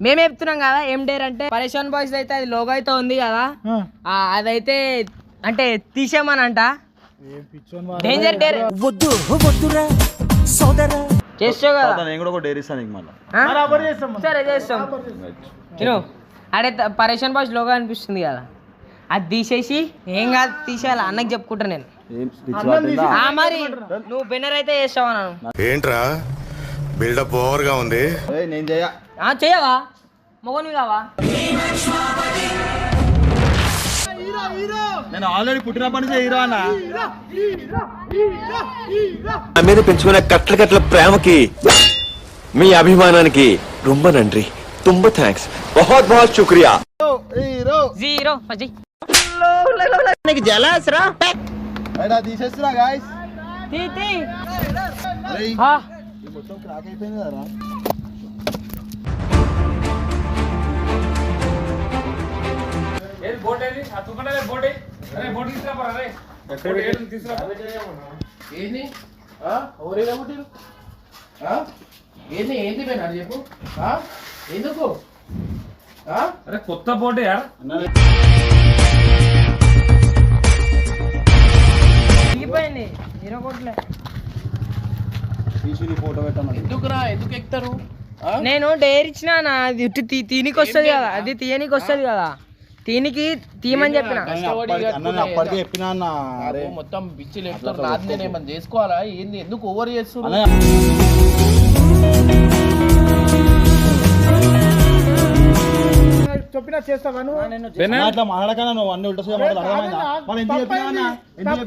మేము చెప్తున్నాం కదా ఏం డేర్ అంటే పరేషాన్ బాయ్స్ అయితే అది లోగో అయితే ఉంది కదా. ఆ, అదైతే అంటే తీసేమనంట డేంజర్ డేర్ వద్దు వద్దురా సోదరా. చేస్తావు కదా. నేను కూడా ఒక డైరీ ఇస్తాను నీకు మళ్ళీ. ఆ? సరే చేస్తాం. తిను. అడే త- పరేషాన్ బాయ్స్ లోగో అనిపిస్తుంది కదా. అది తీసేసి ఏం కాదు తీసేయాలి. అన్నకి చెప్పుకుంటా నేను. ఏం రిచ్ పట్టిందా ఆ మరి. నువ్వు బెన్నర్ అయితే చేస్తావు అన్నాను ఏంట్రా? బిల్డప్ ఓవర్గా ఉంది. ఏయ్, నేను చేయ. ఆ, చేయవా? కావా నేను ఆల్రెడీ పుట్టినప్పటి నుంచి హీరో అన్న. నా మీద పెంచుకున్న కట్ల కట్ల ప్రేమకి మీ అభిమానానికి రొమ్మ నండ్రి. తుంబ థ్యాంక్స్ బహుత్ బహుత్ శుక్రియా. హీరో జీరో ఫస్ట్ అయినా తీసేస్తున్నా గాయస్ తీ తీ. అరే ఆ, మొత్తం క్రాక్ అయిపోయింది కదా ఏంది ఎవరైనా పుట్టిరు? ఏంది? ఏంది పోయినా చెప్పు. ఆ? ఎందుకు? ఆ? अरे కొత్త బోర్డు యార్ దిగిపోయింది హీరో కొట్లే. తీసి నీ ఫోటో పెట్టాను ఎందుకురా? ఎందుకు ఎక్కుతారు? నేను డేర్ ఇచ్చిన నా తీనికి వస్తుంది కదా. అది తీయనికి వస్తుంది కదా. తీనికి తీయమని చెప్పిన. అప్పటికే చెప్పినా మొత్తం బిచ్చి లేపుతారు నాది నేను ఏమన్నా చేసుకోవాలా? ఏంది? ఎందుకు ఓవర్ చేస్తున్నారు? అట్లా మాట్లాడకన్నా నువ్వు? అన్ని ఉల్టా ఎందుకు? ఎందుకు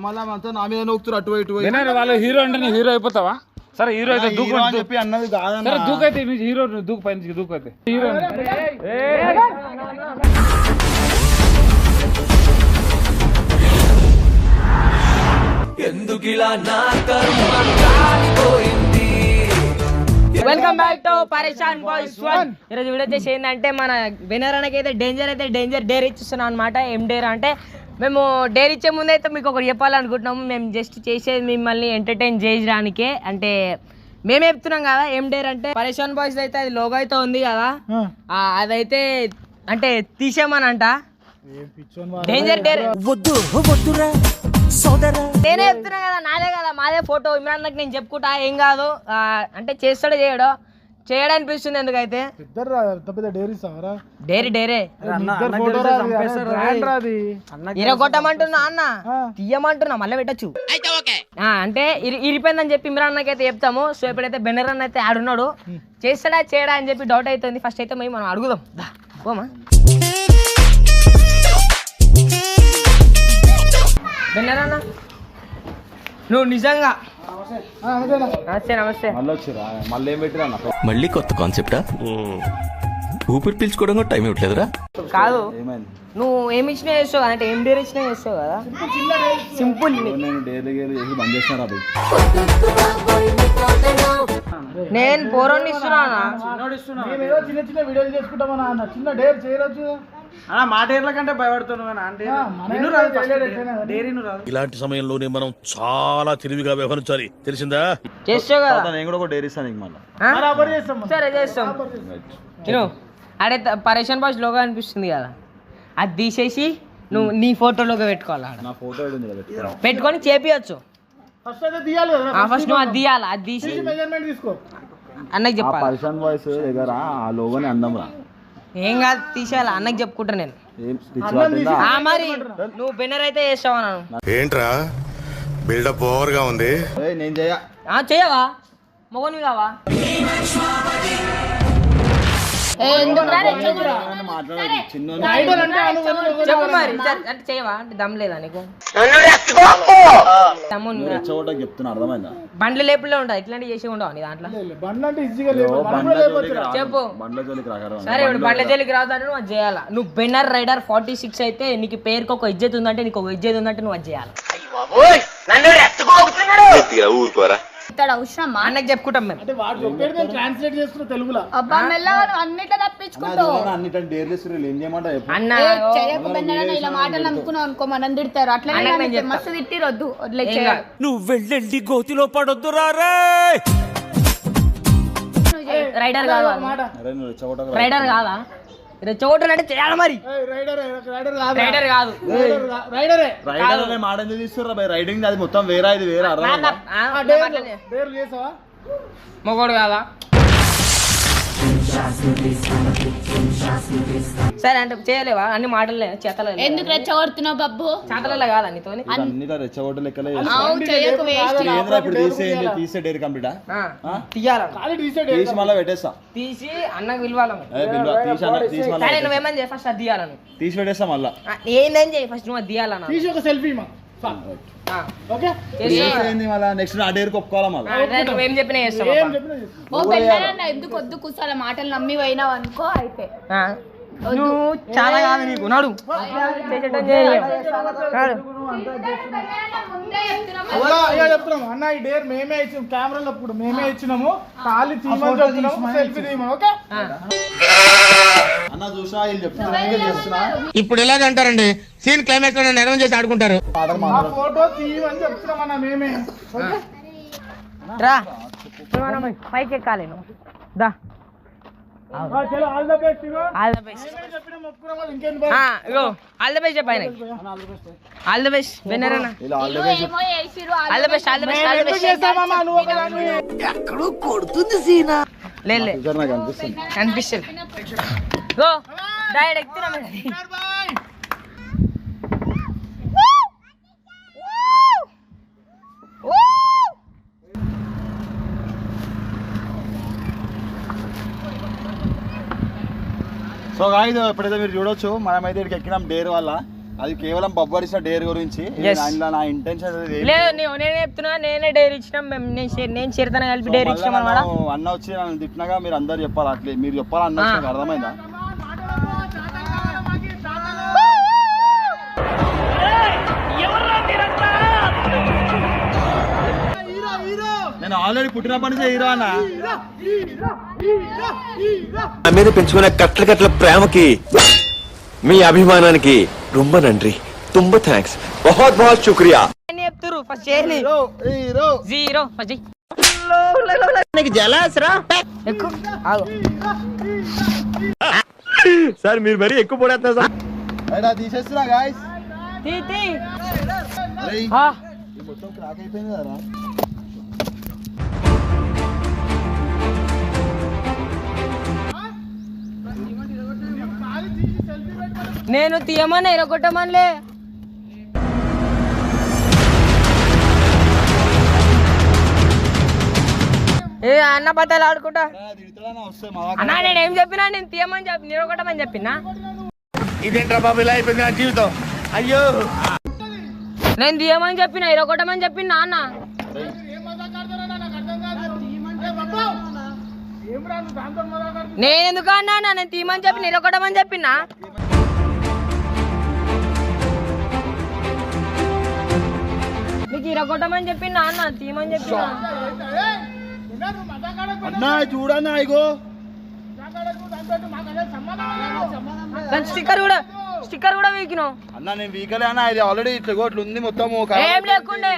మళ్ళా? నా మీద నొక్కుతారు అటు ఇటు వాళ్ళు హీరో అంటే నీ హీరో అయిపోతావా? సరే హీరో అయితే దూకు అని చెప్పి అన్నది కాదన్న. సరే దూకు అయితే హీరో దూకు పై నుంచి దూకు అయితే. హీరో ఎందుకిలా నా కర్మ కాలిపోయింది? Welcome back to Pareshan boys one ఈరోజు వీడియో వచ్చేసి ఏంటంటే మన వినర్ అయితే డేంజర్ అయితే డేంజర్ డేర్ ఇచ్చిస్తున్నాం అనమాట ఏం డేర్ అంటే మేము డేర్ ఇచ్చే ముందు అయితే మీకు ఒకటి చెప్పాలనుకుంటున్నాము. మేము జస్ట్ చేసేది మిమ్మల్ని ఎంటర్టైన్ చేయడానికే అంటే మేము చెప్తున్నాం కదా ఏం డేర్ అంటే పరేషాన్ బాయ్స్ అయితే అది లోగో అయితే ఉంది కదా. ఆ, అదైతే అంటే తీసేమనంట డేంజర్ డేర్ వద్దు వద్దురా. నేనే చెప్తున్నా కదా నాదే కదా మాదే ఫోటో. ఇమ్రాన్ నాకు నేను చెప్పుకుంటా ఏం కాదు. అంటే చేస్తాడో చేయడో. చేయడనిపిస్తుంది ఎందుకైతే? డేరీ డేరే ఇరగొట్టమంటున్నా అన్న తీయమంటున్నా మళ్ళీ పెట్టచ్చు. అంటే ఇరి- ఇరిపోయిందని చెప్పి ఇమ్రాన్ అయితే చెప్తాము. సో ఎప్పుడైతే బెన్నర్ అన్న అయితే ఆడున్నాడు చేస్తాడా చేయడా అని చెప్పి డౌట్ అవుతుంది. ఫస్ట్ అయితే మేము మనం అడుగుదాం. పోమా. బెన్నర్ అన్న నువ్వు నిజంగా నమస్తే నమస్తే మళ్ళీ వచ్చిరా మళ్ళీ ఏం పెట్టిరా అన్న? మళ్ళీ కొత్త కాన్సెప్టా ఊపిరి పీల్చుకోవడం కూడా టైం ఇవ్వట్లేదురా. కాదు. ఏమైంది? నువ్వు ఏమి ఇచ్చినా చేస్తావు కదా అంటే ఏం డేర్ ఇచ్చినా చేస్తావు కదా? సింపుల్ నేను డైరీ చేసి బంద్ చేసిన అది నేను పోరోని ఇలాంటి సమయంలోనే మనం చాలా తెలివిగా వ్యవహరించాలి. తెలిసిందా? చేస్తావు కదా. నేను కూడా ఒక డైరీ ఇస్తాను నీకు మళ్ళీ. ఆ? సరే చేస్తాం. తిను అడే పరేషాన్ బాయ్స్ లోగో అనిపిస్తుంది కదా. అది తీసేసి నువ్వు నీ పెట్టుకోవాలి ఆడ. నా ఫోటో ఏడు ఉంది కదా పెట్టుకురా. పెట్టుకొని చేపియచ్చు. ఫస్ట్ నువ్వు అది తీయాలి అది తీసి అన్నకి ఆ చెప్పాలి. పర్సన్ వాయిస్ దగ్గర ఆ లోగోని అందం రా ఏం కాదు తీసేయాలి. అన్నకి చెప్పుకుంటా నేను. ఆ మరి నువ్వు బెన్నర్ అయితే చేస్తావు అన్నాను ఏంట్రా? బిల్డప్ ఓవర్గా ఉంది. ఏయ్, నేను చేయవా? మొగనివి కావా చెప్పు. మరి సరే, అంటే చేయవా? అంటే దమ్ లేదా నీకు? చెప్తున్నా అర్థమైందా? బండ్లు లేపులే ఉంటుంది ఇట్లాంటివి చేసి ఉండవు నీ దాంట్లో? జోలికి. చెప్పు. జోలికి సరే ఇప్పుడు బండ్ల జల్లికి రావద్దంటే నువ్వు అది చేయాలా? నువ్వు బెన్నర్ రైడర్ ఫార్టీ సిక్స్ అయితే నీకు పేరుకి ఒక ఇజ్జత్ ఉందంటే నీకు ఒక ఇజ్జత్ ఉందంటే నువ్వు అది చేయాలి? ఊరుకోరా. ఇతడు అవసరమా? అన్నకి చెప్పుకుంటాం మేము. అబ్బా మెల్లగా నువ్వు అన్నిట్లో తప్పించుకుంటావు అన్నిటి డేర్లు ఇస్తారు ఏం చేయమంటావు చెప్పు. అన్న ఏ, చేయకు బెన్నరన్న ఇలా మాటలు నమ్ముకున్నావు అనుకో మనం తిడతారు అట్లనే అన్నకి నేను నన్ను చెప్తా. మస్తు తిట్టిరొద్దు. ఏం. నువ్వు వెళ్ళండి గోతిలో పడొద్దురా రే. నువ్వు చేయి. రైడర్ కాదా అరే నువ్వు రెచ్చగొట్టకు రా. రైడర్ కాదా రెచ్చగొట్టను అంటే చేయాలి మరి. రైడర్ రైడర్ కాదు. రైడర్ మాట ఎందుకు తీస్తుర్రా బై రైడింగ్ అది మొత్తం వేరే ఇది వేరే. మొగోడు కాదా? సరే అంటే చేయలేవా? అన్ని మాటలే చేతలే. ఎందుకు రెచ్చగొడుతున్నావు బబ్బు చేతలలో కాదా నీతోని ఇది అన్నిట్లో రెచ్చగొట్ట లెక్కలే తీసే డేర్ కంప్లీటా? ఆ, తీయాల? తీసి మళ్ళీ పెట్టేస్తా. తీసి అన్నకు పిలవాలను ఏ బిల్లు తీసి అన్న తీసి మళ్ళీ సరే నువ్వేమని చేయి? ఫస్ట్ అది తీయాలను తీసి పెట్టేస్తా మళ్ళా. ఏందని చేయి ఫస్ట్ నువ్వు అది తీయాలన్నా తీసి ఒక సెల్ఫీ మా. ఓకే? చేసి- ఏంది మళ్ళా? నెక్స్ట్ నా డేర్ ఒప్పుకోవాలా మళ్ళీ? ఆ, అదే నువ్వేం చెప్పినా చేస్తావు ఓ పెళ్ళానన్న ఎందుకు వద్దు కూర్చోాల మాటలు నమ్మి పోయినావు అనుకో అయితే. నువ్వు చాలా కాదు నీకు నడు. చేసేటం చేయి. నడు. చెప్తున్నాము. అన్న ఈ డేర్ మేమే ఇచ్చాము కెమెరాలో ఇప్పుడు మేమే ఇచ్చినాము. ఖాళీ తీయమని చెప్తున్నాము. సెల్ఫీ తీయమని ఓకే. అన్న చూసా వీళ్ళు చెప్తున్నా చేస్తున్నా. ఇప్పుడు ఎలాగంటారండి సీన్ క్లైమాక్స్లో నెరవేర్ చేసి ఆడుకుంటారు? ఫోటో తీయమని మేమే. రా. ఇప్పుడు పైకి ఎక్కాలి నువ్వు. దా. చలో ఆల్ ద బెస్ట్ ఇగో. ఆల్ ద బెస్ట్ చెప్పిన మొక్కుకున్నాం వాళ్ళు ఇంకేం ఇగో ఆల్ ద బెస్ట్ చెప్పు ఆయనకి. ఆల్ ద బెస్ట్ విన్నరేనా ఇలా ఆల్ ద వీళ్ళు ఏమో చేసిర్రు all the best all the best all the best చేస్తామమ్మా నువ్వు ఒక దానివి. లేదు కనిపిస్తుంది గో. డైరెక్ట్ ఎక్కుతున్నాం సో గాయస్ ఎప్పుడైతే మీరు. చూడొచ్చు మనమైతే ఇక్కడికి ఎక్కినాం డేర్ వల్ల అది కేవలం బొబ్బరిసిన డేర్ గురించి. నా ఇంటెన్షన్ లేదు నేను నేనే చెప్తున్నా నేనే డైరీ ఇచ్చినాం మేము నేను చే- నేను చిరుతన కలిపి డైరీ ఇచ్చినాం అన్న వచ్చి నన్ను తిట్టినగా మీరు అందరు చెప్పాలి అట్లే. మీరు చెప్పాలి అన్న అర్థమైందా? నేను ఆల్రెడీ పుట్టినప్పటి నుంచి హీరో అన్న. నా మీద పెంచుకున్న కట్ల కట్ల ప్రేమకి మీ అభిమానానికి రొమ్మ నండ్రి. తుంబ థ్యాంక్స్ బహుత్ బహుత్ శుక్రియా. చెప్తురు ఫస్ట్ ఎక్కువ. సార్ మీరు మరీ ఎక్కువ పడేస్తున్నారు సార్. తీసేస్తున్నా గాయస్ మొత్తం క్రాక్ అయిపోయింది కదా నేను తీయమని ఎరగొట్టమనిలే. ఏ అన్న బద్దలు ఆడుకుంటా. అన్నా నేను ఏం చెప్పినా నేను తీయమని చెప్పి నిరగొట్టమని చెప్పినా? ఇదేంట్రా బాబు ఇలా అయిపోయింది నా జీవితం. అయ్యో. నేను తీయమని చెప్పిన ఇరగొట్టమని చెప్పిన నాన్న. నేను ఎందుకు అన్నా నేను తీయమని చెప్పి నిరగొట్టమని చెప్పినా? నీకు ఇరగొట్టమని చెప్పి నాన్న? తీయమని చెప్పిన? అన్న చూడన్నా ఇగో. స్టిక్కర్ కూడా. స్టిక్కర్ కూడా వీకినావు. అన్న నేను వీకలే అన్న ఇది ఆల్రెడీ ఇట్లా ఇగో ఇట్లా ఉంది మొత్తం ఏం లేకుండే.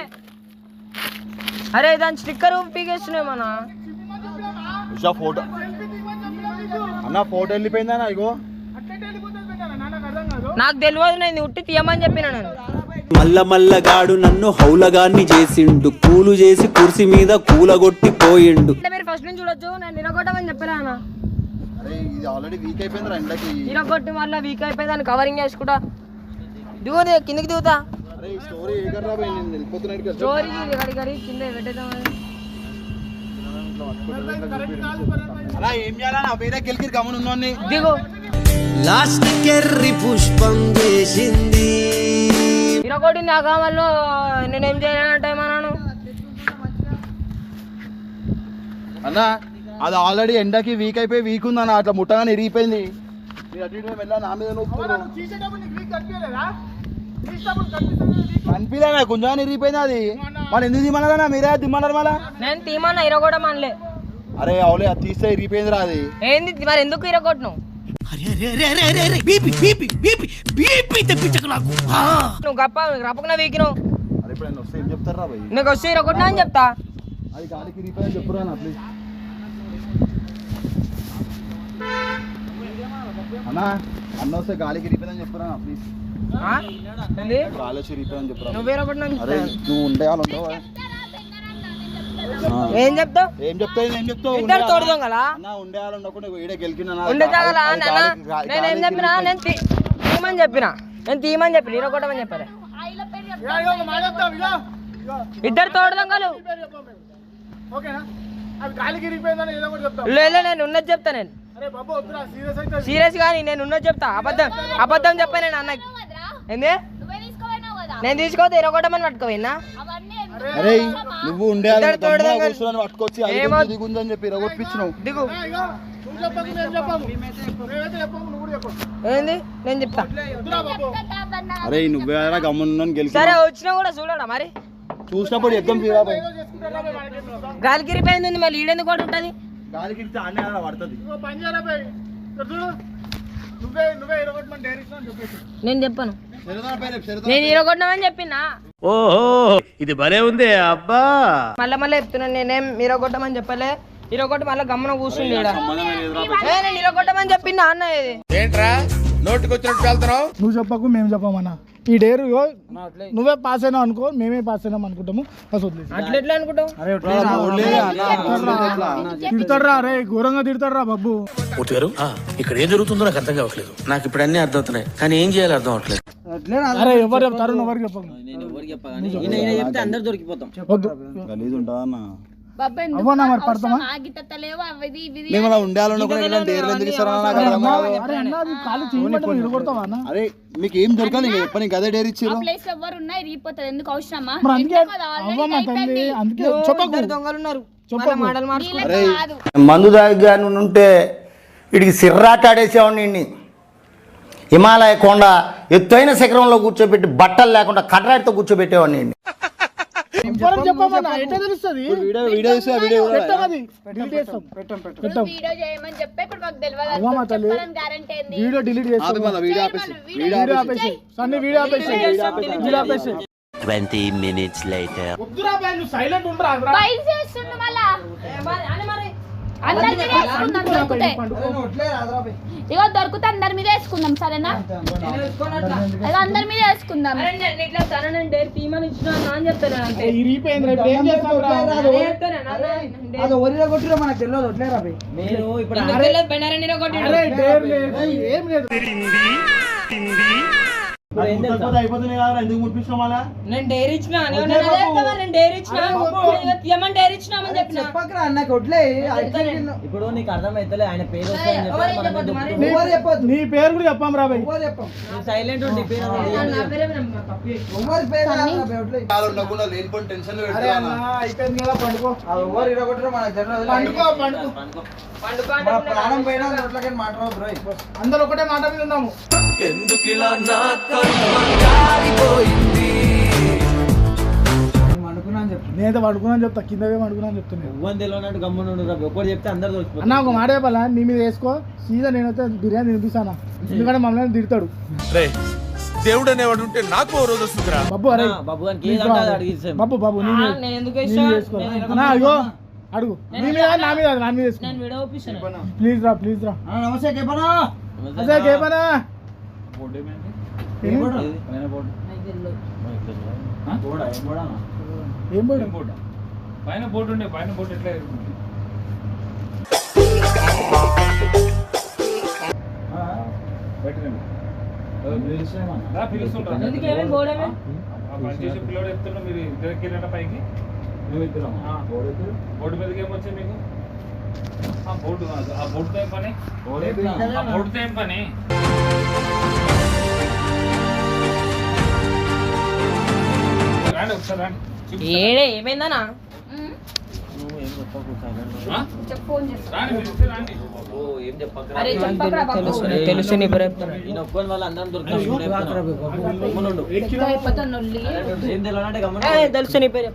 అరే దాని స్టిక్కర్ పీకేస్తున్నాయి మన ఉషా ఫోటో. అన్న ఫోటో వెళ్ళిపోయిందన్నా ఇగో? నాకు తెలియదు నేను ఉట్టి తీయమని చెప్పిన నేను. మల్ల మల్లగాడు నన్ను హౌలగాన్ని చేసిండు. కూలు చేసి కుర్సీ మీద కూలగొట్టి పోయిండు. మీరు ఫస్ట్ నుంచి చూడొచ్చు నేను నిరగొట్టమని చెప్పలే అన్న. ఇది ఆల్రెడీ వీక్ అయిపోయింది వీక్ కవరింగ్ చేసుకుంటా. దిగుదే కిందకి దిగుతా. స్టోరీ స్టోరీ గడి గడి కింద పెట్టేద్దామని అలా ఏం చేయాలన్నా వేరే గెలికి గమనం ఉన్నాన్ని. దిగు. లాస్ట్ కెర్రి పుష్పం చేసింది. ఇరగొట్టింది ఆ కామల్లో నేనేం చేయలేనంటే మనను. అన్న అది ఆల్రెడీ ఎండకి వీక్ అయిపోయి వీక్ ఉందన్న అట్లా ముట్టగానే ఇరిగిపోయింది. కనిపించలే కొంచెం ఇరిగిపోయింది అది? మరి ఎందుకు దిమ్మన్నారన్నా మీరే దిమ్మన్నారు మళ్ళా? నేను తీమన్నా ఇరగొట్టమనిలే అరే అవులే అది తీస్తే ఇరిగిపోయిందిరా అది. ఏంది మరి ఎందుకు ఇరగొట్టను నువ్వు గప్ప రప్పకున్నా వీకినావు. నీకు వస్తే ఇరగొట్టినా అని చెప్తా. అది గాలికి చెప్పురా ప్లీజ్ అన్న అన్న వస్తే గాలికి రిపేర్ చెప్పురా ప్లీజ్ ఆ? ఏంది? గాలి వచ్చి రిపేర్ అని చెప్పురా. అరే నువ్వు ఉండే వాళ్ళు ఏం చెప్తావు? ఏం చెప్తావు ఏం చెప్తావు? ఇద్దరు ఉండే వాళ్ళు ఉండకుండా ఈడే గెలికినా ఉండే తగలా నాన్న నేను ఏం చెప్పినా? నేను తీయమని చెప్పిన? నేను తీయమని చెప్పిన? హీరో కొట్టమని చెప్పారు ఇద్దరు తోడు దొంగలు ఓకేనా? అది గాలికి రిపోయిందని ఏదో ఒకటి చెప్తావు. లేదు నేను ఉన్నది చెప్తా నేను. సీరియస్ కానీ నేను ఉన్నది చెప్తా. అబద్ధం అబద్ధం చెప్పా నేను అన్నకి. ఏంది? నేను పట్టుకోపోయినా అవన్నీ ఎందుకు అరే నువ్వు ఉండే పట్టుకొచ్చి అని చెప్పి రగొట్టించినావు దిగు. ఏంది? నేను చెప్తా. అరే నువ్వే గమ్మున్నాను గెలిచి సరే వచ్చినా కూడా చూడడా మరి? చూసినప్పుడు ఎగ్జామ్ తీరా పోయి గాలికి రిపోయింది మళ్ళీ ఈడెందుకు కూడా ఉంటుంది? ఇస్తే అన్నీ పడుతుంది. పని ఇరగొట్టమని నేను చెప్పాను. నేను హీరో కొట్టినామని చెప్పినా? ఓహో ఇది భలే ఉంది అబ్బా. మళ్ళీ మళ్ళీ చెప్తున్నాను నేనేం హీరో కొట్టమని చెప్పలే. హీరో కొట్టి మళ్ళీ గమ్మున. ఏ, నేను హీరో కొట్టమని చెప్పిందా అన్న ఇది ఏంట్రా? నోటికొచ్చినట్టు వెళ్తున్నావు? నువ్వు చెప్పకు మేము చెప్పమన్నా. ఈ డేరు నువ్వే పాస్ అయినావు అనుకో మేమే పాస్ అయినాం అనుకుంటాము. బస్ తిడతాడ్రా అరే ఘోరంగా తిడతాడ్రా బాబు గారు ఇక్కడ ఏం జరుగుతుందో నాకు అర్థం కావట్లేదు. నాకు ఇప్పుడు అన్ని అర్థం అవుతున్నాయి కానీ ఏం చేయాలి అర్థం అవట్లేదు. అరే ఎవరు చెప్తారు? నువ్వు ఎవరికి చెప్పకు. వద్దు గలీజ్ మేము అలా. అరే అరే మీకు ఏం దొరకాలి? చెప్పని అదే డేర్ ప్లేస్ ఎవరు ఉన్నాయి రీపోతుంది ఎందుకు అవసరమా? మందు దాగా ఉంటే వీడికి సిర్రాట ఆడేసేవాడిని హిమాలయ కొండ ఎత్తైన శిఖరంలో కూర్చోబెట్టి బట్టలు లేకుండా కట్రాటితో కూర్చోబెట్టేవాడిని ఎవరికి చెప్పమన్నా ఎట్లా తెలుస్తుంది? వీడియో వీడియో ఆ వీడియో పెట్టం అది డిలీట్ చేస్తాం. పెట్టం పెట్టం. పెట్టం. వీడియో చేయమని చెప్పి ఇప్పుడు మాకు అవ్వమ్మా తల్లి. తెలియదు గ్యారంటీ ఏంది? వీడియో డిలీట్ చేస్తాం. ఆపి మళ్ళీ వీడియో ఆపేసి వీడియో వీడియో ఆపేసి. సన్ని వీడియో ఆపేసి వీడియో ఆపేసి ట్వంటీ మినిట్స్ లైటర్ వద్దురా బాయ్ నువ్వు సైలెంట్ ఉండరా చేస్తుండు మళ్ళా. వేసుకుందాం దొరికితే ఇగో దొరికితే అందరి మీద వేసుకుందాం సరేనా? ఇగో అందరి మీద వేసుకుందాం. ఇట్లా తన నేను డేర్ తీయమని ఇచ్చిన అన్న అని చెప్తాను అంతే ఈ రీపోయింది రేపు. ఏం చేస్తాం రా? అదే చెప్తాను అన్న, అన్న, డేర్ ఎందుకు తెలియదు? బెనారన్ హీరో కొట్టిండు. అరే డేర్ లేదు. ఏం లేదు. అయిపోతుంది కదా ఎందుకు ముట్టిస్తాం అలా నేను డేర్ ఇచ్చిన డేర్ ఇచ్చిన డేర్ ఇచ్చినామని చెప్పిన. ఇప్పుడు నీకు అర్థమైతలే ఆయన పేరు చెప్పొద్దు. నీ పేరు కూడా చెప్పాం రా బాయ్. సైలెంట్ ఉండి పేరు నా నా అన్న అందరూ ఒకటే మాట మీద ఉన్నాము నేనైతే పడుకున్నాను చెప్తా కింద పడుకున్నాను చెప్తున్నాను గమ్మున చెప్తే అందరు అన్న ఒక మాట చెప్పాలా? నీ మీద వేసుకో. సీదా నేనైతే బిర్యానీ తినిపిస్తానా? ఎందుకంటే మమ్మల్ని తిడతాడు. రే దేవుడు అనేవాడు ఉంటే నాకు ఓ రోజు వస్తుందిరా. బాబు అరే బాబు. బాబు బాబు అయ్యో అడుగు. నీ మీద నా మీద నా ప్లీజ్ రా ప్లీజ్ రా. నమస్తే కేపనా ఏం పైన బోర్డు. ఉండే పైన బోర్డు ఎట్లా ఎరుగుతుంది? ఆ, పెట్టండి. రా, పిలుస్తుండ్రా. ఎందుకు ఏమైంది? బోర్డేమే ఆ? పని చేసే పిల్లోడు చెప్తున్నా మీరు ఇద్దరు ఎక్కిరంట పైకి. ఆ. బోర్డు మీదకి ఏమొచ్చాయి మీకు? ఆ బోర్డు. ఆ బోర్డుతో ఏం పని? ఆ బోర్డుతో ఏం పని? అయిపోతాను నొల్లి ఏం తెలియనంటే గమ్మున ఏ, తెలుసు నీ పేరు.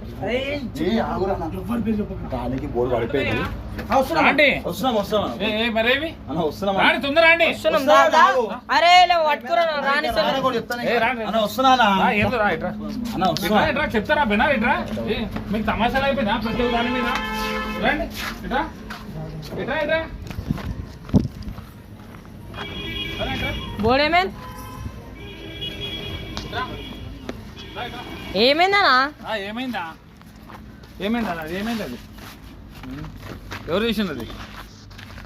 గాలికి బోర్డు పడిపోయింది. అరే పట్టుకురా చెప్తారా ఇట్రా? మీకు తమాషాలు అయిపోయిందా ప్రతి ఒక్క దాని మీద? రండి ఇట్రా. ఇట్రా ఇట్రా. ఏమైంది? ఏమైందా ఏమైందా ఏమైంది అది? ఎవరు చేసింది అది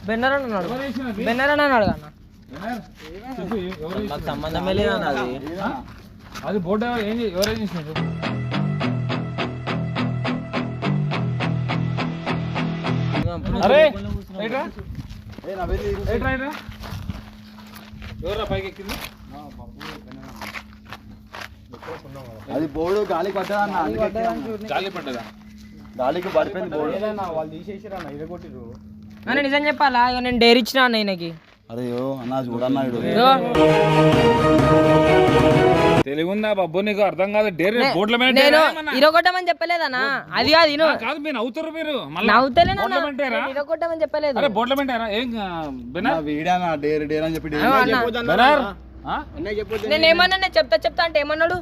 బెన్నర్ అన్నాడు చేసినది? బెన్నర్ అని అన్నాడు అన్న? సంబంధమే లేదన్న అది? అది బోర్డు ఎవరు- ఏం ఎవరు చేసినారు అరే ఎవరా పైకి ఎక్కింది? అది బోర్డు గాలికి పడ్డదన్న గాలి పడ్డదా? గాలికి పడిపోయింది బోర్డు. అన్న నిజం చెప్పాలా? ఇక నేను డేర్ ఇచ్చిన అన్న ఈయనకి. అరే ఓ అన్న చూడన్నా వీడు ఇదిగో, తెలుగు ఉందా బాబు నీకు అర్థం కాదు డేర్ బోర్డుల మీద నేను? ఇరగొట్టమని చెప్పలేదన్నా అది కాదు ఆ, కాదు మీరు నవ్వుతారు మీరు. మళ్ళీ నవ్వుతలేనా బోర్డుల పెట్టారా ఇరగొట్టమని చెప్పలేదు. అరే బోర్డుల పెట్టారా ఏం ఆ, బెనర్ వీడానా డేర్ డేర్ అని చెప్పి డేర్. బెనర్? నేను ఏమన్నా నేను చెప్తా చెప్తా అంటే ఏమన్నాడు?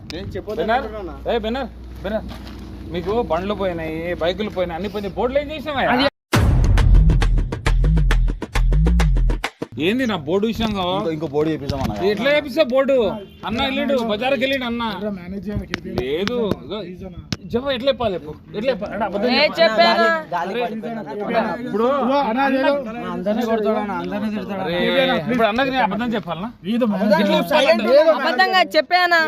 బెనర్ ఏ బెనర్ బెనర్ మీకు బండ్లు పోయినాయి బైకులు పోయినాయి అన్ని పోయినాయి. బోర్డులు ఏం చేసినావా ఏంది నా బోర్డు విషయం ఇంకో- బోర్డు చేపిస్తాం అన్న ఎట్లా చేపిస్తా బోర్డు? అన్న వెళ్ళాడు బజార్కి వెళ్ళాడు అన్న. లేదు చెప్పు ఎట్లా చెప్పాలి చెప్పు ఎట్లా ఇప్పుడు ఇప్పుడు అన్నకి నేను అబద్ధం చెప్పాలనా? అబద్ధంగా చెప్పానా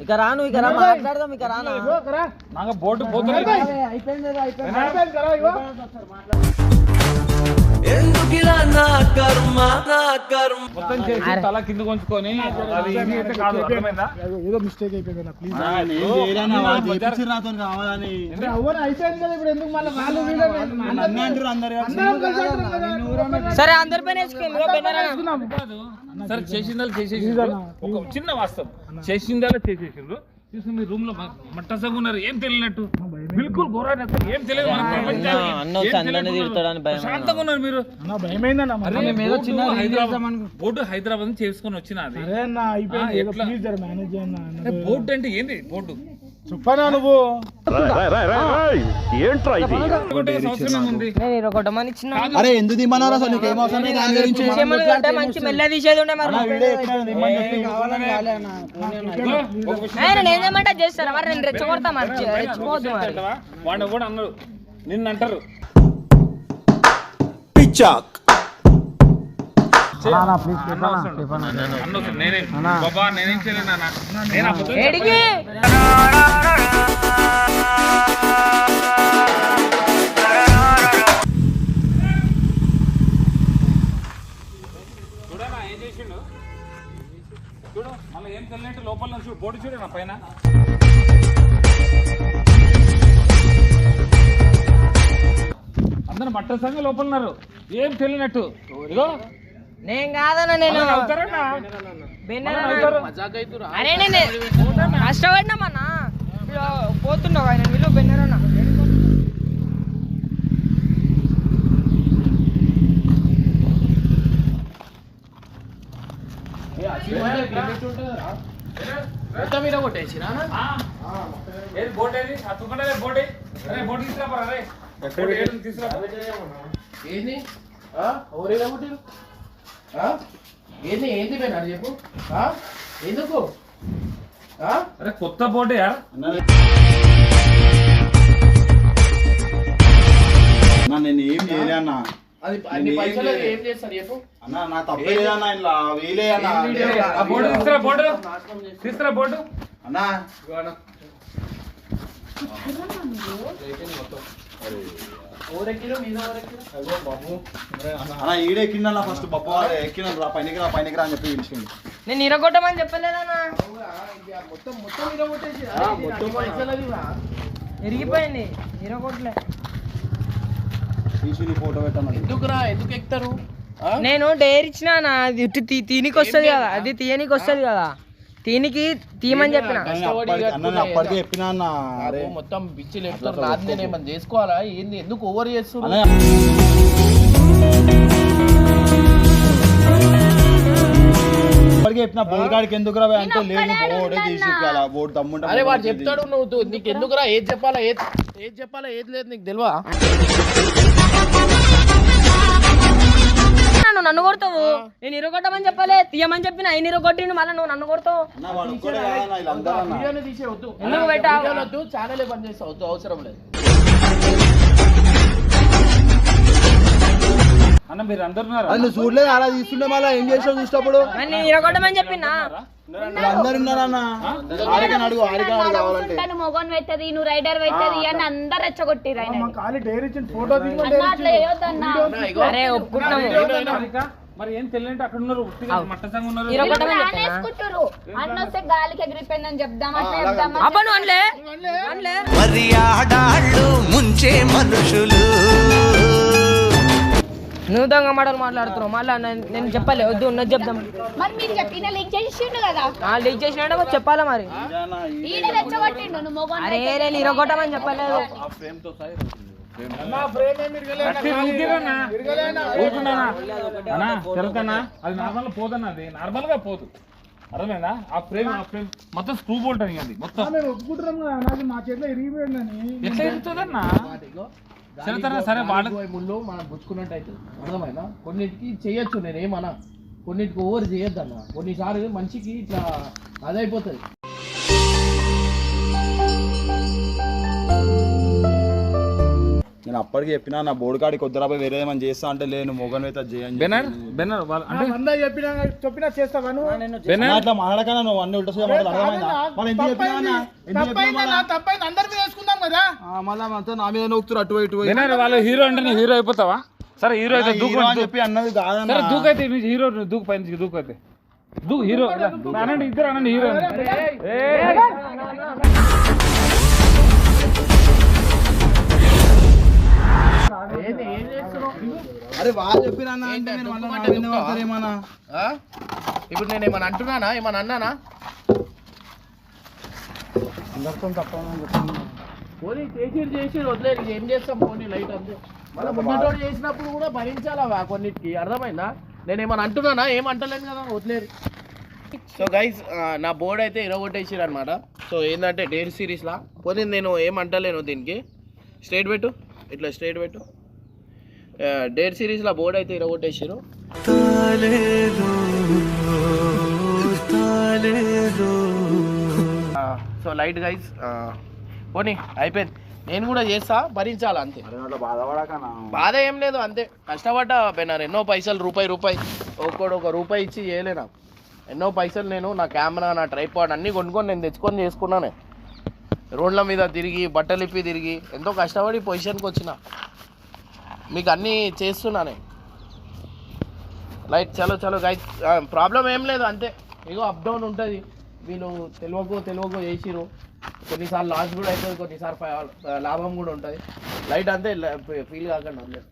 ఇక రాను ఇక రా మాట్లాడదాం ఇక రానా నాకు బోర్డు పోతుంది మొత్తం చేసి తల కింద కొంచుకొని అది ఇది అయితే కాదు అర్థమైందా? ఏదో మిస్టేక్ అయిపోయింది అన్న ప్లీజ్ ఆ, ఇప్పుడు చేపించి నాతో కావాలని. అవును అయిపోయింది కదా ఇప్పుడు ఎందుకు మళ్ళీ వాళ్ళు వీళ్ళు అన్నీ అంటారు అందరు అందరం కలిసి అంటున్నాం కదా. సరే అందరి పైన. సరే చేసిందాలు చేసేసిండ్రు ఒక చిన్న వాస్తవం. చేసిందాలు చేసేసిండ్రు చూసి మీ రూమ్లో మట్టసంగా ఉన్నారు ఏం తెలియనట్టు? బిల్కుల్ ఘోరాన్ని అసలు ఏం తెలియదు మన ప్రపంచానికి. ఏం తెలియకుండా ప్రశాంతంగా ఉన్నారు మీరు. అన్న భయమైందన్న అరే బోటు హైదరాబాద్ బోటు హైదరాబాద్ నుంచి చేసుకొని వచ్చిన అది. అరే అన్న అయిపోయింది. ఆ, ఏదో ఎట్లా? ప్లీజ్ జర మేనేజ్ చేయన్న అరే, బోటు అంటే ఏంది? బోటు. చెప్పనా నువ్వు? నేను ఇరగొట్టమని ఇచ్చిన అరే ఎందుకు దిమ్మన్నారు అసలు నీకు ఏం అవసరం లేదు దాని గురించి అంటే మంచి మెల్ల తీసేది ఉండే మరి ఆయన నేను ఏమంటే చేస్తారా మరి నేను రెచ్చగొడతా మరి రెచ్చిపోవద్దు మరి? వాడిని కూడా అన్నారు నిన్ను అంటారు పిచ్చాక్. నేనే బాబా నేనేం చేయలేను చూడు మళ్ళీ ఏం తెలియనట్టు లోపల నుంచి చూడు బోర్డు చూడు నా పైన. అందరు మట్ట సంగ లోపల ఉన్నారు. ఏం తెలియనట్టు. ఇగో నేను కాదన్న నేను. అవుతారన్నా. అరే నేను కష్టపడినామన్నా ఇప్పుడు ఆయన? విలువ బెన్నర్ అన్న మొత్తం మీద కొట్టేసిరా ఏది? బోట్ ఏది అతుకుండా బోట్ అరే బోట్ తీసుకురా అరే తీసుకురా ఏంది ఆ? ఎవరైనా ఆ? ఏంది? ఏంది పోయినా చెప్పు. ఆ? ఎందుకు? అరే కొత్త బోట్ యార్ అన్న నేను ఏం చేయలే అన్న. అది అన్ని నేను ఏం పైసలు చేయలే. ఏం చేస్తారు చెప్పు? అన్న నా తప్పే లేదన్న ఇలా వీలే అన్న. ఆ బోట్ తీసుకురా బోట్ తీసుకురా బోట్ అన్న. ఊరెక్కిరు మీద ఊరెక్కిరు అన్న ఈడే ఎక్కిందన్న ఫస్ట్ బొప్ప ఎక్కిన రా పైనకి రా పైనకి రా అని చెప్పి పిలిచింది నేను ఇరగొట్టమని చెప్పలేదన్నా. ఇరగొట్టలే. ఫోటో ఎందుకురా ఎందుకు ఎక్కుతారు? ఆ? నేను డేర్ ఇచ్చిన అన్న, అది తీనికి వస్తుంది కదా అది తీయనికి వస్తుంది కదా. తీనికి తీయమని చెప్పిన. అప్పటికే చెప్పినా అన్న అరే. నాకు మొత్తం పిచ్చి లేపుతారు నాది నేను ఏమన్నా చేసుకోవాలా? ఏంది? ఎందుకు ఓవర్ చేస్తున్నారు అన్న అప్పటికే చెప్పిన బోర్డు కాడికి ఎందుకు రా అంటే లేదు బోర్డు తీసి ఇవ్వాలా బోర్డు తమ్ముంటే అరే వాడు చెప్తాడు నువ్వు. నీకు ఎందుకురా? ఏది చెప్పాలా? ఏది ఏది చెప్పాలా? ఏది లేదు నీకు తెలియదా నన్ను నన్ను కొడతావు? నేను ఇరగొట్టమని చెప్పలే తీయమని చెప్పిన ఆయన ఇరగొట్టిండు మళ్ళీ నువ్వు నన్ను కొడతావు? వీడియోని తీసే వద్దు ఎందుకు పెట్టావు? ఛానల్ అవసరం లేదు. అన్న మీరు అందరు నువ్వు చూడలేదు అలా తీసుకుంటే మళ్ళీ ఏం చేసావు చూసినప్పుడు? మరి నేను ఇరగొట్టమని చెప్పినా అందరు ఉన్నారన్న ఆరికని అడుగు ఆరికని అడుగు కావాలంటే. ఉంటాను మొగన్ పెట్టది నువ్వు రైడర్ పెట్టది అని అందరు రెచ్చగొట్టిరు ఆయన. డైరీ ఇచ్చిన ఫోటో అరే ఒప్పుకున్నాము మరి ఏం తెలియదంటే అక్కడ ఉన్నారు ఉట్టిగా మట్ట సంగ ఉన్నారు. ఇరగొట్టమని ప్లాన్ చెప్పినా? వేసుకుంటారు అన్న వస్తే గాలికి ఎగిరిపోయిందని చెప్దాం అట్లా చెప్దాం అబ్బా నువ్వు అనలే. అనలే. మరి ఆడాళ్ళు ముంచే మనుషులు. నువ్వు దొంగ మాటలు మాట్లాడుతున్నావు. మళ్ళీ నేను చెప్పలే వద్దు ఉన్నది చెప్దాం. మరి మీరు చెప్పిన లింక్ చేసిండు కదా? ఆ లీక్ చేసినా చెప్పాలా మరి? అరే నేను ఇరగొట్టమని చెప్పలేదు. కట్టి ఊరికేనా? ఊరుకున్నానా? అన్నా, చెరకన్నా, అది నార్మల్ పోదన్నా అది? నార్మల్గా పోదు. అర్థమైందా? ఆ ఫ్రేమ్ ఆ ఫ్రేమ్ మొత్తం స్క్రూ బోల్ట్ అని అది మొత్తం. మేము ఒప్పుకుంటున్నాం కదా నాకు మా చేతిలో ఇరిగిపోయిందని. ఎట్లా ఇరుతుందన్నా సరే పోయి ముళ్ళు మనం గుచ్చుకున్నట్టు అవుతుంది అర్థమైనా కొన్నిటికి చేయొచ్చు నేను ఏమన్నా కొన్నిటికి ఓవర్ చేయొద్దు అన్న కొన్నిసార్లు మనిషికి ఇట్లా అదైపోతుంది. నేను అప్పటికి చెప్పినా నా బోర్డు కాడికి వద్దురా పోయి వేరే ఏమైనా చేస్తా అంటే లేను మొగన్ అయితే చేయని బెనర్ బెనర్ వాళ్ళ అంటే చెప్పినా చెప్పినా చేస్తావా నువ్వు? అట్లా నువ్వు? అన్ని ఉల్టా కదా. హీరో అంటే హీరో అయిపోతావా? సరే హీరో అయితే దూకు అని చెప్పి అన్నది కాదన్న. సరే దూకైతే నీ హీరో దూకు పైన దూకు అయితే. దూ హీరో అనండి ఇద్దరు అనండి హీరో. అరే వాళ్ళు చెప్పిన? ఇప్పుడు నేను ఏమన్నా అంటున్నానా? ఏమన్నా అన్నానా? పోనీ చేసిరు చేసిరు వదిలేదు ఏం చేస్తాం పోనీ లైట్ అంతే. మళ్ళీ ముందటోడు చేసినప్పుడు కూడా భరించాలా కొన్నిటికి? అర్థమైందా? నేను ఏమన్నా అంటున్నానా? ఏం అంటలేను కదా వదిలేరు. సో గైస్ నా బోర్డ్ అయితే ఇరగొట్టేసిరు అనమాట సో ఏంటంటే డేర్ సిరీస్లా? పోనీ నేను ఏం అంటలేను దీనికి? స్ట్రైట్ పెట్టు. ఇట్లా స్ట్రైట్ పెట్టు. డేర్ సిరీస్లో బోర్డ్ అయితే ఇరగొట్టేసిరు సో లైట్ గైస్ పోనీ అయిపోయింది. నేను కూడా చేస్తా భరించాలి అంతే. బాధ ఏం లేదు అంతే. కష్టపడ్డా పోయినారు ఎన్నో పైసలు రూపాయి రూపాయి. ఒక్కోడు ఒక రూపాయి ఇచ్చి చేయలే నాకు. ఎన్నో పైసలు నేను నా కెమెరా నా ట్రైపాడ్ అన్నీ కొనుక్కొని నేను తెచ్చుకొని చేసుకున్నానే. రోడ్ల మీద తిరిగి బట్టలు ఇప్పి తిరిగి ఎంతో కష్టపడి పొజిషన్కి వచ్చిన. మీకు అన్నీ చేస్తున్నానే లైట్ చలో చలో గై ప్రాబ్లం ఏం లేదు అంతే. ఇగో అప్ డౌన్ ఉంటుంది. వీళ్ళు తెలియకో తెలియకో చేసిరు కొన్నిసార్లు లాస్ కూడా అవుతుంది కొన్నిసార్లు లాభం కూడా ఉంటుంది. లైట్ అంతే ఫీల్ కాకండి లేదు